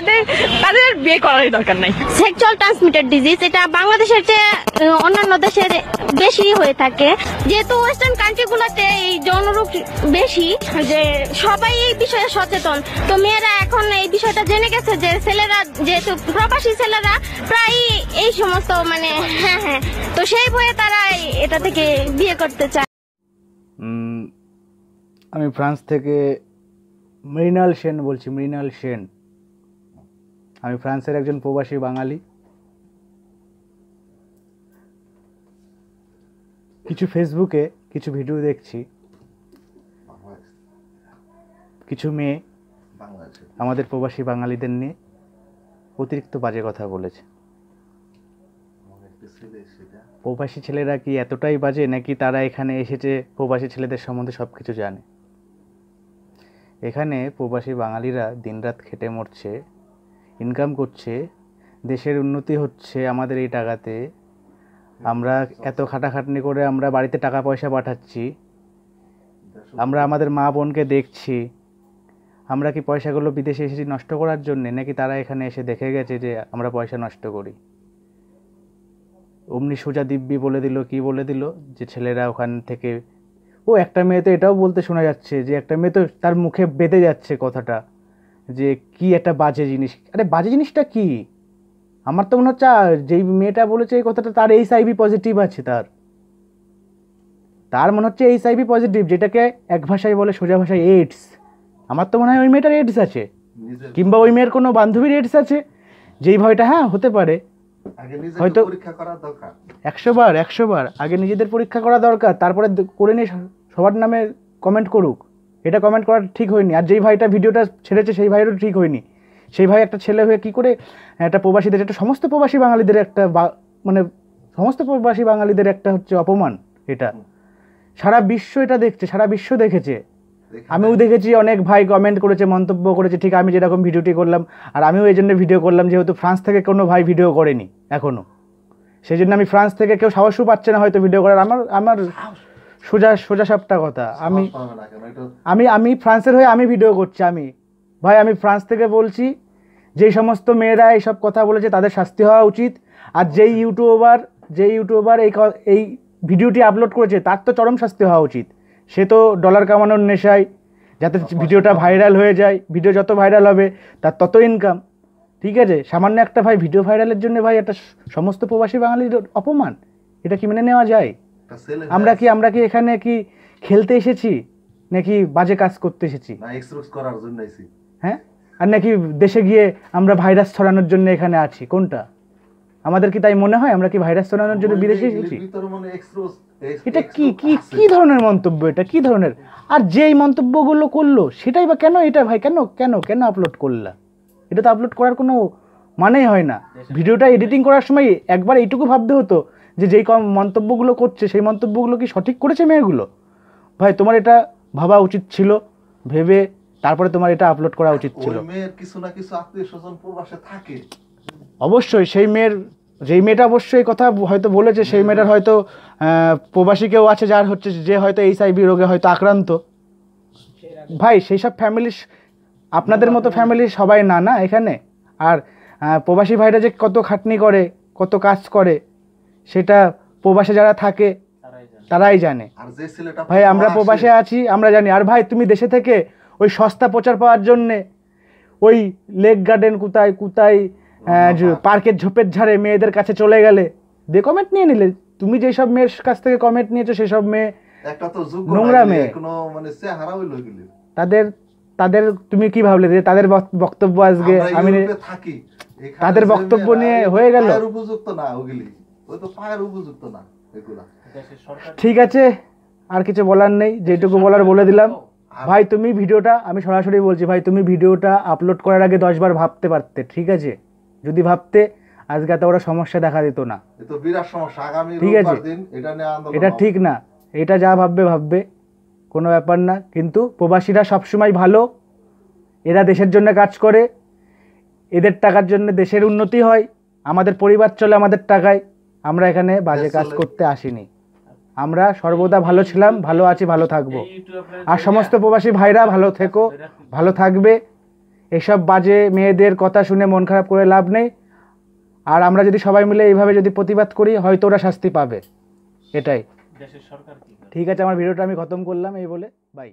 তাদের তাদের বিয়ে করারই দরকার নাই। সেক্সুয়াল ট্রান্সমিটেড ডিজিজ এটা বাংলাদেশের চেয়ে অন্যান্য দেশের বেশি হয়ে থাকে। যেহেতু ওয়েস্টার্ন কান্ট্রিগুলোতে এই যৌনরোগ বেশি যে সবাই এই বিষয়ে সচেতন। তো মেয়েরা এখন এই বিষয়টা জেনে গেছে যে ছেলেরা যেহেতু প্রবাসী ছেলেরা প্রায় এই সমস্ত মানে হ্যাঁ হ্যাঁ। তো সেই বয়ে তারা এটা থেকে বিয়ে করতে চায়। আমি ফ্রান্স থেকে মৃণাল সেন বলছি মৃণাল সেন। আমি ফ্রান্সের একজন প্রবাসী বাঙালি। কিছু ফেসবুকে কিছু ভিডিও দেখছি। কিছু মেয়ে আমাদের প্রবাসী বাঙালিদের নিয়ে অতিরিক্ত বাজে কথা বলেছে। প্রবাসী ছেলেরা কি এতটাই বাজে নাকি তারা এখানে এসেছে, প্রবাসী ছেলেদের সম্বন্ধে সব কিছু জানে। এখানে প্রবাসী বাঙালিরা দিনরাত খেটে মরছে। ইনকাম করছে, দেশের উন্নতি হচ্ছে আমাদের এই টাকাতে। আমরা এত খাটাখাটনি করে আমরা বাড়িতে টাকা পয়সা পাঠাচ্ছি। আমরা আমাদের মা বোনকে দেখছি। আমরা কি পয়সাগুলো বিদেশে এসেছি নষ্ট করার জন্যে নাকি তারা এখানে এসে দেখে গেছে যে আমরা পয়সা নষ্ট করি? অমনি সোজা দিব্যি বলে দিল, কি বলে দিল? যে ছেলেরা ওখান থেকে ও একটা মেয়ে তো এটাও বলতে শোনা যাচ্ছে যে একটা মেয়ে তো তার মুখে বেঁধে যাচ্ছে কথাটা। যে কি একটা বাজে জিনিস। আরে বাজে জিনিসটা কি? আমার তো মনে হচ্ছে যেই মেয়েটা বলেছে এই কথাটা তার এইচ আইভি পজিটিভ আছে তার। তার মনে হচ্ছে এইচ আইভি পজিটিভ যেটাকে এক ভাষায় বলে সোজা ভাষায় এইডস আমার তো মনে হয় ওই মেয়েটার এইডস আছে। কিংবা ওই মেয়ের কোনো বান্ধবীর এইডস আছে। যেই ভয়টা হ্যাঁ হতে পারে। হয়তো- পরীক্ষা করা দরকার। একশো বার একশো বার। আগে নিজেদের পরীক্ষা করা দরকার। তারপরে করে নিয়ে সবার নামে কমেন্ট করুক। এটা কমেন্ট করা ঠিক হয়নি। আর যেই ভাইটা ভিডিওটা ছেড়েছে সেই ভাইয়েরও ঠিক হয়নি। সেই ভাই একটা ছেলে হয়ে কি করে একটা প্রবাসীদের একটা সমস্ত প্রবাসী বাঙালিদের একটা বা- মানে সমস্ত প্রবাসী বাঙালিদের একটা হচ্ছে অপমান এটা। সারা বিশ্ব এটা দেখছে সারা বিশ্ব দেখেছে। আমিও দেখেছি অনেক ভাই কমেন্ট করেছে মন্তব্য করেছে ঠিক আমি যেরকম ভিডিওটি করলাম আর আমিও এই জন্য ভিডিও করলাম যেহেতু ফ্রান্স থেকে কোনো ভাই ভিডিও করেনি এখনও সেই জন্য আমি ফ্রান্স থেকে কেউ সাহসও পাচ্ছে না হয়তো ভিডিও করার। আমার আমার সোজা সোজা সবটা কথা। আমি আমি আমি ফ্রান্সের হয়ে আমি ভিডিও করছি আমি। ভাই আমি ফ্রান্স থেকে বলছি যেই সমস্ত মেয়েরা এইসব কথা বলেছে তাদের শাস্তি হওয়া উচিত। আর যেই ইউটিউবার যেই ইউটিউবার এই এই ভিডিওটি আপলোড করেছে তার তো চরম শাস্তি হওয়া উচিত। সে তো ডলার কামানোর নেশায় যাতে ভিডিওটা ভাইরাল হয়ে যায়। ভিডিও যত ভাইরাল হবে তার তত ইনকাম ঠিক আছে? সামান্য একটা ভাই ভিডিও ভাইরালের জন্য ভাই একটা সমস্ত প্রবাসী বাঙালির অপমান। এটা কি মেনে নেওয়া যায়? আমরা কি আমরা কি এখানে কি খেলতে এসেছি? নাকি বাজে কাজ করতে এসেছি? করার জন্য হ্যাঁ? আর নাকি দেশে গিয়ে আমরা ভাইরাস ছড়ানোর জন্য এখানে আছি? কোনটা? আমাদের কি তাই মনে হয়? আমরা কি ভাইরাস ছড়ানোর জন্য বিদেশে এসেছি? এটা কি কি কি ধরনের মন্তব্য এটা? কি ধরনের? আর যেই মন্তব্যগুলো করল সেটাই বা কেন এটা ভাই? কেন কেন কেন আপলোড করলা? এটা তো আপলোড করার কোনো মানেই হয় না। ভিডিওটা এডিটিং করার সময় একবার এইটুকু ভাবতে হতো যে যেই কম মন্তব্যগুলো করছে সেই মন্তব্যগুলো কি সঠিক করেছে মেয়েগুলো? ভাই তোমার এটা ভাবা উচিত ছিল ভেবে তারপরে তোমার এটা আপলোড করা উচিত ছিল। মেয়ের কিছু না কিছু আত্মীয় স্বজন প্রবাসে থাকে। অবশ্যই সেই মেয়ের যেই মেয়েটা অবশ্যই কথা হয়তো বলেছে সেই মেয়েটার হয়তো প্রবাসী কেউ আছে যার হচ্ছে যে হয়তো এইচ আইভি রোগে হয়তো আক্রান্ত। ভাই সেই সব ফ্যামিলি আপনাদের মতো ফ্যামিলি সবাই না না এখানে। আর প্রবাসী ভাইরা যে কত খাটনি করে কত কাজ করে সেটা প্রবাসে যারা থাকে তারাই জানে। আর যে ছেলেটা ভাই আমরা প্রবাসে আছি আমরা জানি। আর ভাই তুমি দেশে থেকে ওই সস্তা প্রচার পাওয়ার জন্যে ওই লেক গার্ডেন কোথায় কোথায় পার্কের ঝোপের ঝাড়ে মেয়েদের কাছে চলে গেলে দিয়ে কমেন্ট নিয়ে নিলে। তুমি যেই সব মেয়ের কাছ থেকে কমেন্ট নিয়েছো সেসব মেয়ে একটা তো যোগ্য নোংরা মেয়ে। কোনো মানে তাদের তাদের তুমি কি ভাবলে যে তাদের বক্তব্য আজকে? আমি তাদের বক্তব্য নিয়ে হয়ে গেল? উপযুক্ত না ওগুলি। ওই তো পায়ের উপযুক্ত না এগুলা। ঠিক আছে আর কিছু বলার নেই যেটুকু বলার বলে দিলাম। ভাই তুমি ভিডিওটা আমি সরাসরি বলছি ভাই তুমি ভিডিওটা আপলোড করার আগে দশবার ভাবতে পারতে ঠিক আছে? যদি ভাবতে আজকে এত বড় সমস্যা দেখা দিত না। এ তো বিরাট সমস্যা আগামী ঠিক আছে। এটা। ঠিক না। এটা যা ভাববে ভাববে কোনো ব্যাপার না। কিন্তু প্রবাসীরা সবসময় ভালো। এরা দেশের জন্য কাজ করে। এদের টাকার জন্য দেশের উন্নতি হয়। আমাদের পরিবার চলে আমাদের টাকায়। আমরা এখানে বাজে কাজ করতে আসিনি। আমরা সর্বদা ভালো ছিলাম ভালো আছি ভালো থাকব। আর সমস্ত প্রবাসী ভাইরা ভালো থেকো ভালো থাকবে। এসব বাজে মেয়েদের কথা শুনে মন খারাপ করে লাভ নেই। আর আমরা যদি সবাই মিলে এইভাবে যদি প্রতিবাদ করি হয়তো ওরা শাস্তি পাবে। এটাই। ঠিক আছে আমার ভিডিওটা আমি খতম করলাম এই বলে বাই